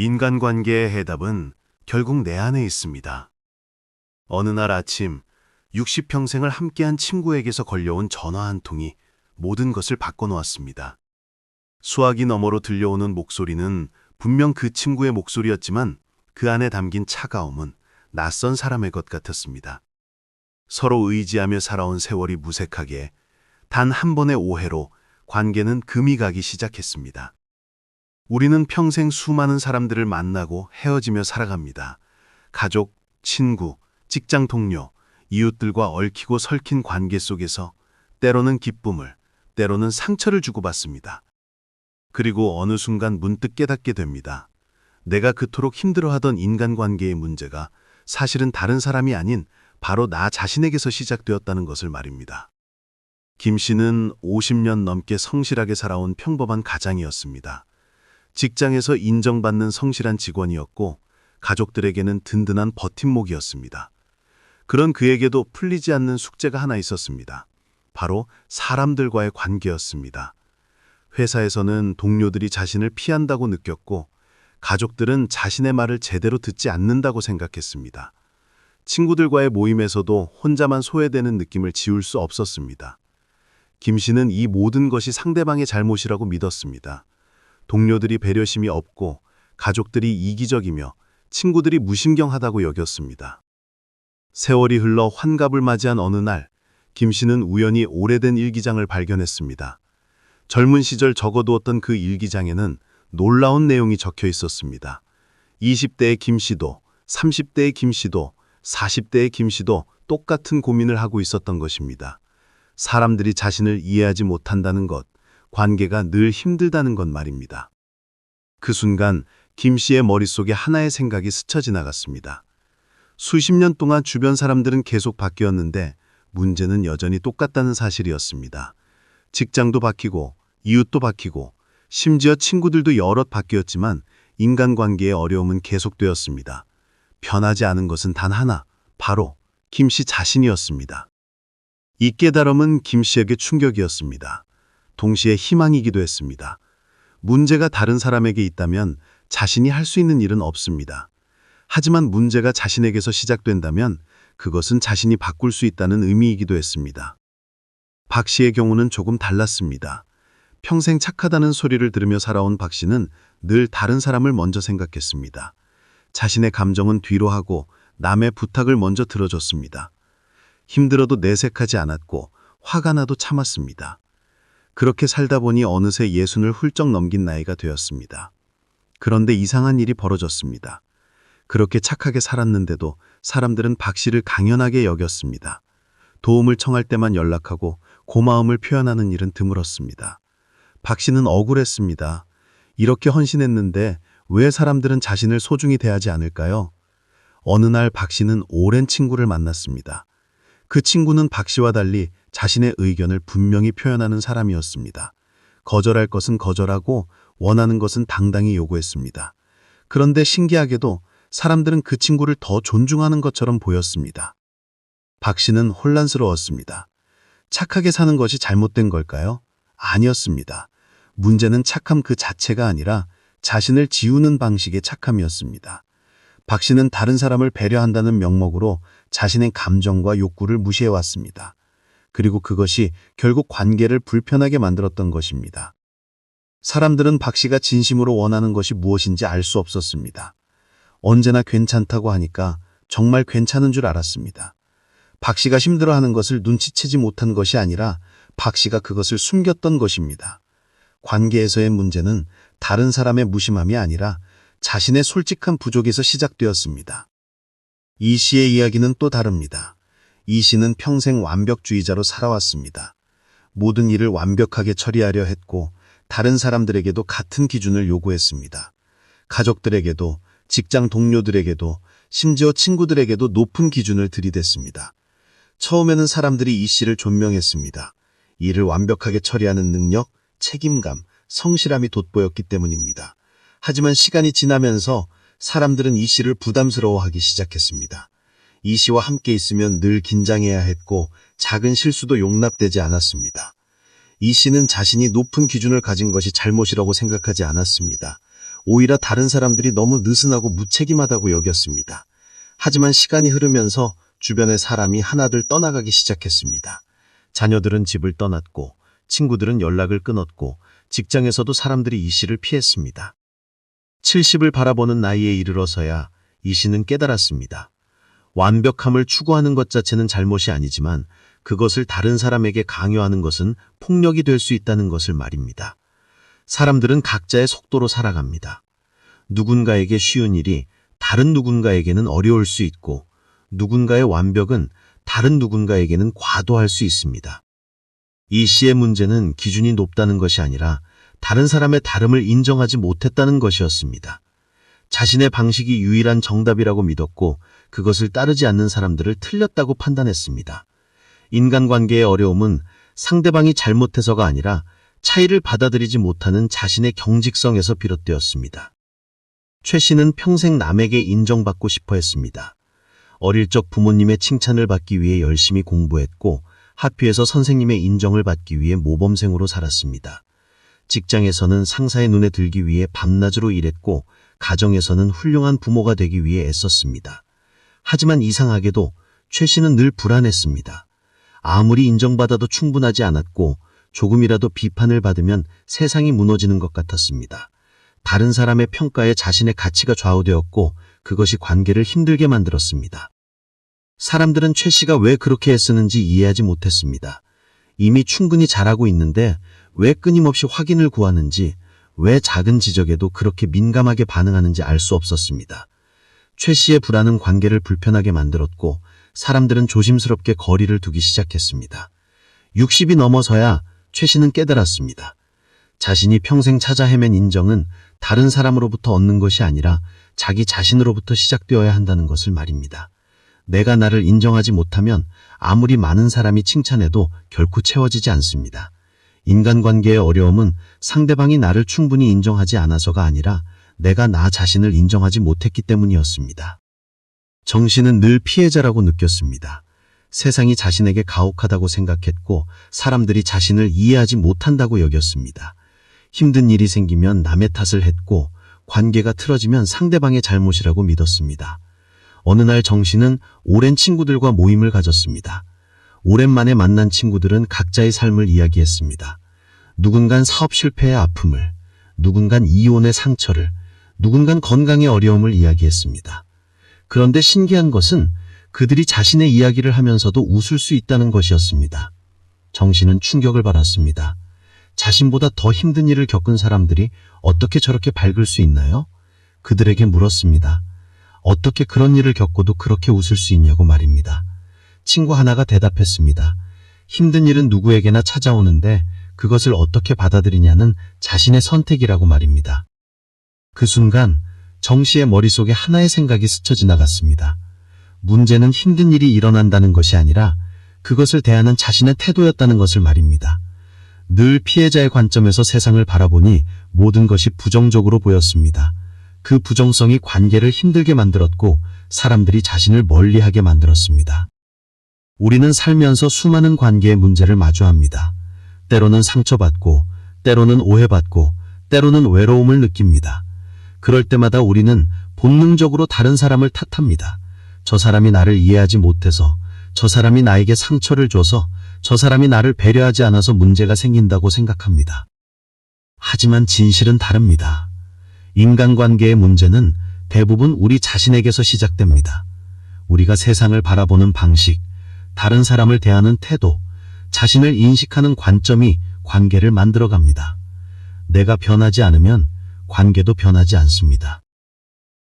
인간관계의 해답은 결국 내 안에 있습니다. 어느 날 아침 60평생을 함께한 친구에게서 걸려온 전화 한 통이 모든 것을 바꿔놓았습니다. 수화기 너머로 들려오는 목소리는 분명 그 친구의 목소리였지만 그 안에 담긴 차가움은 낯선 사람의 것 같았습니다. 서로 의지하며 살아온 세월이 무색하게 단 한 번의 오해로 관계는 금이 가기 시작했습니다. 우리는 평생 수많은 사람들을 만나고 헤어지며 살아갑니다. 가족, 친구, 직장 동료, 이웃들과 얽히고 설킨 관계 속에서 때로는 기쁨을, 때로는 상처를 주고받습니다. 그리고 어느 순간 문득 깨닫게 됩니다. 내가 그토록 힘들어하던 인간관계의 문제가 사실은 다른 사람이 아닌 바로 나 자신에게서 시작되었다는 것을 말입니다. 김 씨는 50년 넘게 성실하게 살아온 평범한 가장이었습니다. 직장에서 인정받는 성실한 직원이었고 가족들에게는 든든한 버팀목이었습니다. 그런 그에게도 풀리지 않는 숙제가 하나 있었습니다. 바로 사람들과의 관계였습니다. 회사에서는 동료들이 자신을 피한다고 느꼈고 가족들은 자신의 말을 제대로 듣지 않는다고 생각했습니다. 친구들과의 모임에서도 혼자만 소외되는 느낌을 지울 수 없었습니다. 김 씨는 이 모든 것이 상대방의 잘못이라고 믿었습니다. 동료들이 배려심이 없고 가족들이 이기적이며 친구들이 무신경하다고 여겼습니다. 세월이 흘러 환갑을 맞이한 어느 날, 김 씨는 우연히 오래된 일기장을 발견했습니다. 젊은 시절 적어두었던 그 일기장에는 놀라운 내용이 적혀 있었습니다. 20대의 김 씨도, 30대의 김 씨도, 40대의 김 씨도 똑같은 고민을 하고 있었던 것입니다. 사람들이 자신을 이해하지 못한다는 것, 관계가 늘 힘들다는 것 말입니다. 그 순간 김 씨의 머릿속에 하나의 생각이 스쳐 지나갔습니다. 수십 년 동안 주변 사람들은 계속 바뀌었는데 문제는 여전히 똑같다는 사실이었습니다. 직장도 바뀌고 이웃도 바뀌고 심지어 친구들도 여럿 바뀌었지만 인간관계의 어려움은 계속되었습니다. 변하지 않은 것은 단 하나, 바로 김 씨 자신이었습니다. 이 깨달음은 김 씨에게 충격이었습니다. 동시에 희망이기도 했습니다. 문제가 다른 사람에게 있다면 자신이 할 수 있는 일은 없습니다. 하지만 문제가 자신에게서 시작된다면 그것은 자신이 바꿀 수 있다는 의미이기도 했습니다. 박 씨의 경우는 조금 달랐습니다. 평생 착하다는 소리를 들으며 살아온 박 씨는 늘 다른 사람을 먼저 생각했습니다. 자신의 감정은 뒤로 하고 남의 부탁을 먼저 들어줬습니다. 힘들어도 내색하지 않았고 화가 나도 참았습니다. 그렇게 살다 보니 어느새 예순을 훌쩍 넘긴 나이가 되었습니다. 그런데 이상한 일이 벌어졌습니다. 그렇게 착하게 살았는데도 사람들은 박 씨를 강연하게 여겼습니다. 도움을 청할 때만 연락하고 고마움을 표현하는 일은 드물었습니다. 박 씨는 억울했습니다. 이렇게 헌신했는데 왜 사람들은 자신을 소중히 대하지 않을까요? 어느 날 박 씨는 오랜 친구를 만났습니다. 그 친구는 박 씨와 달리 자신의 의견을 분명히 표현하는 사람이었습니다. 거절할 것은 거절하고 원하는 것은 당당히 요구했습니다. 그런데 신기하게도 사람들은 그 친구를 더 존중하는 것처럼 보였습니다. 박 씨는 혼란스러웠습니다. 착하게 사는 것이 잘못된 걸까요? 아니었습니다. 문제는 착함 그 자체가 아니라 자신을 지우는 방식의 착함이었습니다. 박 씨는 다른 사람을 배려한다는 명목으로 자신의 감정과 욕구를 무시해왔습니다. 그리고 그것이 결국 관계를 불편하게 만들었던 것입니다. 사람들은 박 씨가 진심으로 원하는 것이 무엇인지 알 수 없었습니다. 언제나 괜찮다고 하니까 정말 괜찮은 줄 알았습니다. 박 씨가 힘들어하는 것을 눈치채지 못한 것이 아니라 박 씨가 그것을 숨겼던 것입니다. 관계에서의 문제는 다른 사람의 무심함이 아니라 자신의 솔직한 부족에서 시작되었습니다. 이 씨의 이야기는 또 다릅니다. 이 씨는 평생 완벽주의자로 살아왔습니다. 모든 일을 완벽하게 처리하려 했고 다른 사람들에게도 같은 기준을 요구했습니다. 가족들에게도 직장 동료들에게도 심지어 친구들에게도 높은 기준을 들이댔습니다. 처음에는 사람들이 이 씨를 존명했습니다. 일을 완벽하게 처리하는 능력, 책임감, 성실함이 돋보였기 때문입니다. 하지만 시간이 지나면서 사람들은 이 씨를 부담스러워하기 시작했습니다. 이 씨와 함께 있으면 늘 긴장해야 했고 작은 실수도 용납되지 않았습니다. 이 씨는 자신이 높은 기준을 가진 것이 잘못이라고 생각하지 않았습니다. 오히려 다른 사람들이 너무 느슨하고 무책임하다고 여겼습니다. 하지만 시간이 흐르면서 주변의 사람이 하나둘 떠나가기 시작했습니다. 자녀들은 집을 떠났고 친구들은 연락을 끊었고 직장에서도 사람들이 이 씨를 피했습니다. 70을 바라보는 나이에 이르러서야 이 씨는 깨달았습니다. 완벽함을 추구하는 것 자체는 잘못이 아니지만 그것을 다른 사람에게 강요하는 것은 폭력이 될 수 있다는 것을 말입니다. 사람들은 각자의 속도로 살아갑니다. 누군가에게 쉬운 일이 다른 누군가에게는 어려울 수 있고 누군가의 완벽은 다른 누군가에게는 과도할 수 있습니다. 이 씨의 문제는 기준이 높다는 것이 아니라 다른 사람의 다름을 인정하지 못했다는 것이었습니다. 자신의 방식이 유일한 정답이라고 믿었고 그것을 따르지 않는 사람들을 틀렸다고 판단했습니다. 인간관계의 어려움은 상대방이 잘못해서가 아니라 차이를 받아들이지 못하는 자신의 경직성에서 비롯되었습니다. 최 씨는 평생 남에게 인정받고 싶어 했습니다. 어릴 적 부모님의 칭찬을 받기 위해 열심히 공부했고 학교에서 선생님의 인정을 받기 위해 모범생으로 살았습니다. 직장에서는 상사의 눈에 들기 위해 밤낮으로 일했고 가정에서는 훌륭한 부모가 되기 위해 애썼습니다. 하지만 이상하게도 최 씨는 늘 불안했습니다. 아무리 인정받아도 충분하지 않았고 조금이라도 비판을 받으면 세상이 무너지는 것 같았습니다. 다른 사람의 평가에 자신의 가치가 좌우되었고 그것이 관계를 힘들게 만들었습니다. 사람들은 최 씨가 왜 그렇게 애쓰는지 이해하지 못했습니다. 이미 충분히 잘하고 있는데 왜 끊임없이 확인을 구하는지, 왜 작은 지적에도 그렇게 민감하게 반응하는지 알 수 없었습니다. 최 씨의 불안은 관계를 불편하게 만들었고 사람들은 조심스럽게 거리를 두기 시작했습니다. 60이 넘어서야 최 씨는 깨달았습니다. 자신이 평생 찾아 헤맨 인정은 다른 사람으로부터 얻는 것이 아니라 자기 자신으로부터 시작되어야 한다는 것을 말입니다. 내가 나를 인정하지 못하면 아무리 많은 사람이 칭찬해도 결코 채워지지 않습니다. 인간관계의 어려움은 상대방이 나를 충분히 인정하지 않아서가 아니라 내가 나 자신을 인정하지 못했기 때문이었습니다. 정 씨는 늘 피해자라고 느꼈습니다. 세상이 자신에게 가혹하다고 생각했고 사람들이 자신을 이해하지 못한다고 여겼습니다. 힘든 일이 생기면 남의 탓을 했고 관계가 틀어지면 상대방의 잘못이라고 믿었습니다. 어느 날정 씨는 오랜 친구들과 모임을 가졌습니다. 오랜만에 만난 친구들은 각자의 삶을 이야기했습니다. 누군간 사업 실패의 아픔을, 누군간 이혼의 상처를, 누군간 건강의 어려움을 이야기했습니다. 그런데 신기한 것은 그들이 자신의 이야기를 하면서도 웃을 수 있다는 것이었습니다. 정 씨는 충격을 받았습니다. 자신보다 더 힘든 일을 겪은 사람들이 어떻게 저렇게 밝을 수 있나요? 그들에게 물었습니다. 어떻게 그런 일을 겪고도 그렇게 웃을 수 있냐고 말입니다. 친구 하나가 대답했습니다. 힘든 일은 누구에게나 찾아오는데 그것을 어떻게 받아들이냐는 자신의 선택이라고 말입니다. 그 순간 정 씨의 머릿속에 하나의 생각이 스쳐 지나갔습니다. 문제는 힘든 일이 일어난다는 것이 아니라 그것을 대하는 자신의 태도였다는 것을 말입니다. 늘 피해자의 관점에서 세상을 바라보니 모든 것이 부정적으로 보였습니다. 그 부정성이 관계를 힘들게 만들었고 사람들이 자신을 멀리하게 만들었습니다. 우리는 살면서 수많은 관계의 문제를 마주합니다. 때로는 상처받고, 때로는 오해받고, 때로는 외로움을 느낍니다. 그럴 때마다 우리는 본능적으로 다른 사람을 탓합니다. 저 사람이 나를 이해하지 못해서, 저 사람이 나에게 상처를 줘서, 저 사람이 나를 배려하지 않아서 문제가 생긴다고 생각합니다. 하지만 진실은 다릅니다. 인간관계의 문제는 대부분 우리 자신에게서 시작됩니다. 우리가 세상을 바라보는 방식, 다른 사람을 대하는 태도, 자신을 인식하는 관점이 관계를 만들어갑니다. 내가 변하지 않으면 관계도 변하지 않습니다.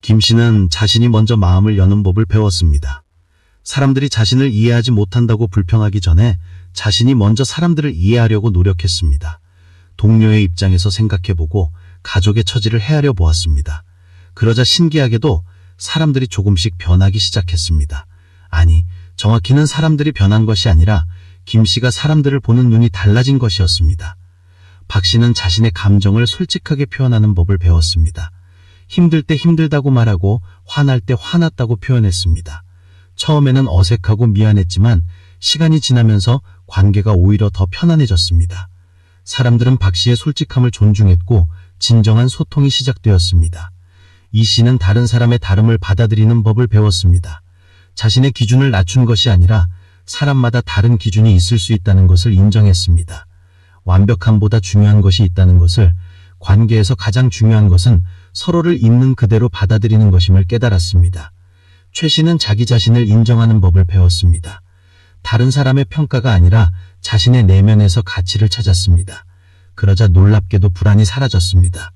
김 씨는 자신이 먼저 마음을 여는 법을 배웠습니다. 사람들이 자신을 이해하지 못한다고 불평하기 전에 자신이 먼저 사람들을 이해하려고 노력했습니다. 동료의 입장에서 생각해보고 가족의 처지를 헤아려 보았습니다. 그러자 신기하게도 사람들이 조금씩 변하기 시작했습니다. 아니, 정확히는 사람들이 변한 것이 아니라 김 씨가 사람들을 보는 눈이 달라진 것이었습니다. 박 씨는 자신의 감정을 솔직하게 표현하는 법을 배웠습니다. 힘들 때 힘들다고 말하고 화날 때 화났다고 표현했습니다. 처음에는 어색하고 미안했지만 시간이 지나면서 관계가 오히려 더 편안해졌습니다. 사람들은 박 씨의 솔직함을 존중했고 진정한 소통이 시작되었습니다. 이 씨는 다른 사람의 다름을 받아들이는 법을 배웠습니다. 자신의 기준을 낮춘 것이 아니라 사람마다 다른 기준이 있을 수 있다는 것을 인정했습니다. 완벽함보다 중요한 것이 있다는 것을 관계에서 가장 중요한 것은 서로를 있는 그대로 받아들이는 것임을 깨달았습니다. 최 씨는 자기 자신을 인정하는 법을 배웠습니다. 다른 사람의 평가가 아니라 자신의 내면에서 가치를 찾았습니다. 그러자 놀랍게도 불안이 사라졌습니다.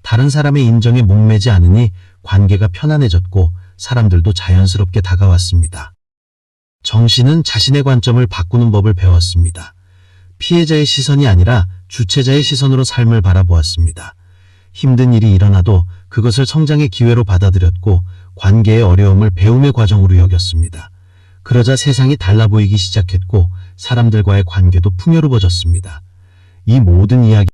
다른 사람의 인정에 목매지 않으니 관계가 편안해졌고 사람들도 자연스럽게 다가왔습니다. 정 씨는 자신의 관점을 바꾸는 법을 배웠습니다. 피해자의 시선이 아니라 주체자의 시선으로 삶을 바라보았습니다. 힘든 일이 일어나도 그것을 성장의 기회로 받아들였고 관계의 어려움을 배움의 과정으로 여겼습니다. 그러자 세상이 달라 보이기 시작했고 사람들과의 관계도 풍요로워졌습니다. 이 모든 이야기